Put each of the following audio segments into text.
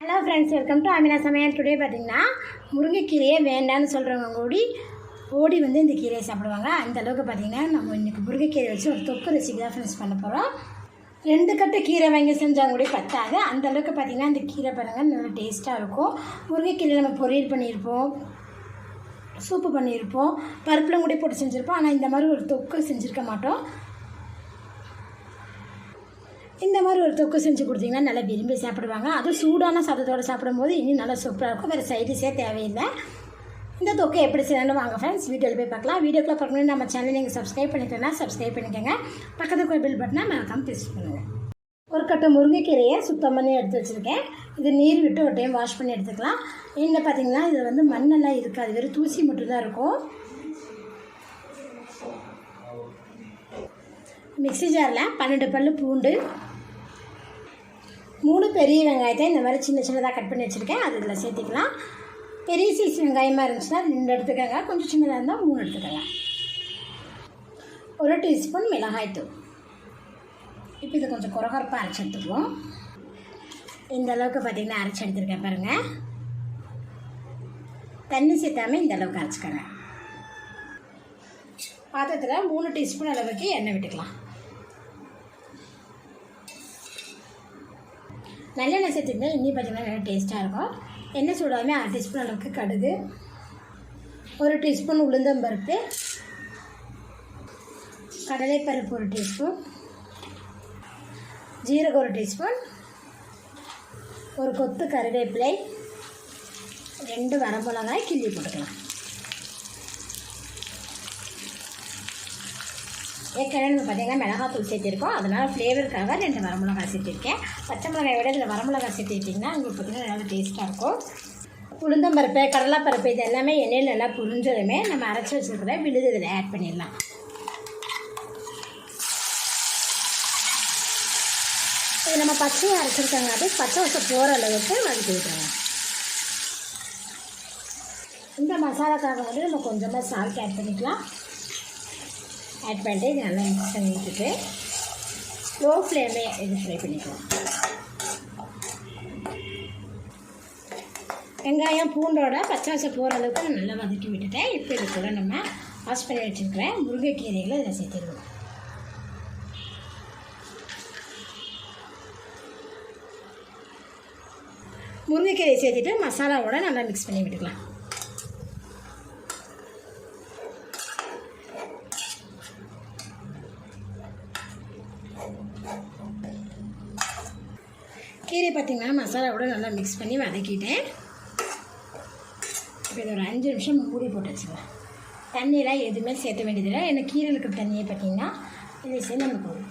Hello friends welcome to Amina சமையல் today பார்த்தீங்கன்னா முருங்கைக்கீரையே வேண்டான்னு சொல்கிறவங்க கூடி ஓடி வந்து இந்த கீரையை சாப்பிடுவாங்க. அந்த அளவுக்கு பார்த்தீங்கன்னா நம்ம இன்றைக்கி முருங்கைக்கீரை வச்சு ஒரு தொக்கு ரெசிபி தான் ஃப்ரெண்ட்ஸ் பண்ண போகிறோம் ரெண்டு கட்டு கீரை வாங்கி செஞ்சாங்க கூட பத்தாது. அந்த அளவுக்கு பார்த்தீங்கன்னா இந்த கீரை பாருங்கள் நல்லா டேஸ்ட்டாக இருக்கும். முருங்கைக்கீரை நம்ம பொரியல் பண்ணியிருப்போம் சூப்பு பண்ணியிருப்போம் பருப்பில் கூட போட்டு செஞ்சுருப்போம். ஆனால் இந்த மாதிரி ஒரு தொக்கு செஞ்சுருக்க மாட்டோம். இந்த மாதிரி ஒரு தொக்கு செஞ்சு கொடுத்தீங்கன்னா நல்லா விரும்பி சாப்பிடுவாங்க. அதுவும் சூடான சாதத்தோடு சாப்பிடும்போது இன்னும் நல்லா சூப்பராக இருக்கும். வேறு சைடிஷே தேவையில்லை. இந்த தொக்கை எப்படி செய்யணும் வாங்க ஃப்ரெண்ட்ஸ் வீடியோவில் போய் பார்க்கலாம். வீடியோக்குள்ள பார்க்கணும் நம்ம சேனல் நீங்கள் சப்ஸ்கிரைப் பண்ணிக்கோன்னா சப்ஸ்கிரைப் பண்ணிக்கோங்க. பக்கத்துக்கு பில் பட்டினா மறக்காமல் ப்ரெஸ் பண்ணுங்கள் ஒரு கட்டை முருங்கைக்கீரையை சுத்தம் பண்ணி எடுத்து வச்சுருக்கேன். இது நீர் விட்டு ஒரு டைம் வாஷ் பண்ணி எடுத்துக்கலாம். என்ன பார்த்தீங்கன்னா இது வந்து மண்ணெல்லாம் இருக்காது. வெறும் தூசி மட்டும்தான் இருக்கும். மிக்ஸி ஜாரில் பன்னெண்டு பல்லு பூண்டு மூணு பெரிய வெங்காயத்தை இந்த மாதிரி சின்ன சின்னதாக கட் பண்ணி வச்சுருக்கேன். அது இதில் சேர்த்திக்கலாம். பெரிய சைஸ் வெங்காயமாக இருந்துச்சுன்னா ரெண்டு எடுத்துக்கோங்க. கொஞ்சம் சின்னதாக இருந்தால் மூணு எடுத்துக்கோங்க. ஒரு டீஸ்பூன் மிளகாய்த்தூள் இப்போ இது கொஞ்சம் குறகுறப்பாக அரைச்சி எடுத்துக்குவோம். இந்த அளவுக்கு பார்த்திங்கன்னா அரைச்சி எடுத்துருக்கேன் பாருங்கள் தண்ணி சேர்த்தாமல் இந்த அளவுக்கு அரைச்சிக்கோங்க. பாத்திரத்தில் மூணு டீஸ்பூன் அளவுக்கு எண்ணெய் விட்டுக்கலாம். நல்லெண்ணெய் சேர்த்துக்கிட்டா இன்னி பார்த்தீங்கன்னா நல்லா டேஸ்ட்டாக இருக்கும். எண்ணெய் சூடாமல் அரை டீஸ்பூன் அளவுக்கு கடுகு ஒரு டீஸ்பூன் உளுந்தம்பருப்பு கடலைப்பருப்பு ஒரு டீஸ்பூன் ஜீரகம் ஒரு டீஸ்பூன் ஒரு கொத்து கருவேப்பிலை ரெண்டு வரமிளகாய் கிள்ளி போட்டுக்கலாம். ஏற்கனவே நம்ம பார்த்திங்கன்னா மிளகாத்தூள் சேர்த்திருக்கோம். அதனால் ஃப்ளேவருக்காக ரெண்டு வரமிளகாய் சேர்த்திருக்கேன். பச்சை மிளகாய் விட இதில் வரமிளகாய் சேர்த்துக்கிட்டிங்கன்னா உங்களுக்கு பார்த்திங்கன்னா நல்லா டேஸ்ட்டாக இருக்கும். உளுந்தம்பருப்பு கடலைப்பருப்பு இது எல்லாமே எண்ணெயில் நல்லா புரிஞ்சதுமே நம்ம அரைச்சி வச்சுருக்கிற விழுது இதில் ஆட் பண்ணிடலாம். இது நம்ம பச்சையை அரைச்சிருக்காங்க. அப்படி பச்சை வசம் போகிற அளவுக்கு வதக்கி விட்டுருங்க. இந்த மசாலாக்காக வந்து நம்ம கொஞ்சமாக சால்ட் ஆட் பண்ணிக்கலாம். ஆட் பண்ணிட்டு இது நல்லா மிக்ஸ் பண்ணி விட்டுட்டு லோ ஃப்ளேமே இது ஃப்ரை பண்ணிக்கலாம். வெங்காயம் பூண்டோட பச்சை வாசம் போகிற அளவுக்கு நான் நல்லா வதக்கி விட்டுட்டேன். இப்போ இது கூட நம்ம வாஷ் பண்ணி வச்சுருக்கிறேன் முருங்கைக்கீரைகளை இதில் சேர்த்துருவோம் முருங்கைக்கீரையை சேர்த்துட்டு மசாலாவோட நல்லா மிக்ஸ் பண்ணி விட்டுக்கலாம். கீரை பார்த்திங்கன்னா மசாலாவோட நல்லா மிக்ஸ் பண்ணி வதக்கிட்டேன். இப்போ இது ஒரு அஞ்சு நிமிஷம் மூடி போட்டு வச்சுக்கலாம். தண்ணியெலாம் எதுவுமே சேர்த்த வேண்டியதில்லை. ஏன்னா கீரை இருக்கிற தண்ணியை பார்த்திங்கன்னா இதை சேர்ந்து நமக்கு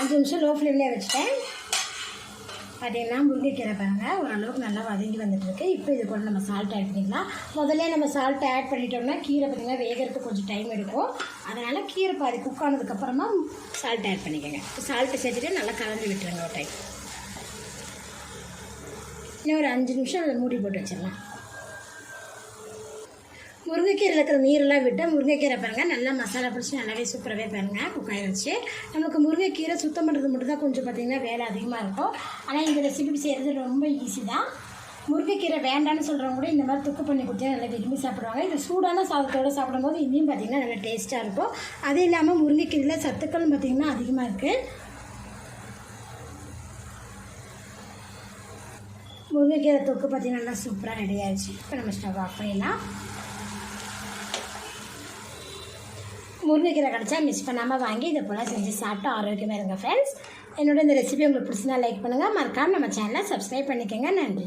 அஞ்சு நிமிஷம் லோ ஃப்ளேம்லேயே வச்சுட்டேன். பார்த்தீங்கன்னா முருங்கைக்கீரை பாருங்கள் ஓரளவுக்கு நல்லா வதங்கி வந்துட்டுருக்கு. இப்போ இது கூட நம்ம சால்ட் ஆட் பண்ணிக்கலாம். முதல்ல நம்ம சால்ட் ஆட் பண்ணிட்டோம்னா கீரை பார்த்திங்கன்னா வேகிறதுக்கு கொஞ்சம் டைம் எடுக்கும். அதனால் கீரை பாதி குக் ஆனதுக்கப்புறமா சால்ட் ஆட் பண்ணிக்கோங்க. சால்ட்டை சேர்த்துட்டு நல்லா கலந்து விட்டுருங்க ஒரு டைம் இன்னும் ஒரு அஞ்சு நிமிஷம் அதை மூடி போட்டு வச்சிடலாம். முருங்கைக்கீரை இருக்கிற நீரெல்லாம் விட்டால் முருங்கைக்கீரை பாருங்கள் நல்லா மசாலா பிடிச்சி நல்லாவே சூப்பராகவே பாருங்கள் குக்காய வச்சு. நமக்கு முருங்கைக்கீரை சுத்தம் பண்ணுறது மட்டும் தான் கொஞ்சம் பார்த்திங்கன்னா வேலை அதிகமாக இருக்கும். ஆனால் இந்த ரெசிபி செய்கிறது ரொம்ப ஈஸி தான். முருங்கைக்கீரை வேண்டாம்னு சொல்கிறவங்க கூட இந்த மாதிரி துக்கு பண்ணி கொடுத்தா நல்லா விரும்பி சாப்பிடுவாங்க. இது சூடான சாதத்தோடு சாப்பிடும்போது இன்னும் பார்த்திங்கன்னா நல்லா டேஸ்ட்டாக இருக்கும். அது இல்லாமல் முருங்கைக்கீரையில் சத்துக்களும் பார்த்திங்கன்னா அதிகமாக இருக்குது முருங்கைக்கீரை தொக்கு பார்த்திங்கன்னா நல்லா சூப்பராக ரெடி ஆகிடுச்சு இப்போ நம்ம ஸ்டவ் ஆஃப் பண்ணிடலாம். முருங்கைக்கீரை கிடச்சா மிஸ் பண்ணாமல் வாங்கி இதை போல் செஞ்சு சாப்பிட்டு ஆரோக்கியமாக இருங்க ஃப்ரெண்ட்ஸ் என்னோட இந்த ரெசிபி உங்களுக்கு பிடிச்சிருந்தா லைக் பண்ணுங்கள் மறக்காமல் நம்ம சேனலை சப்ஸ்கிரைப் பண்ணிக்கோங்க. நன்றி.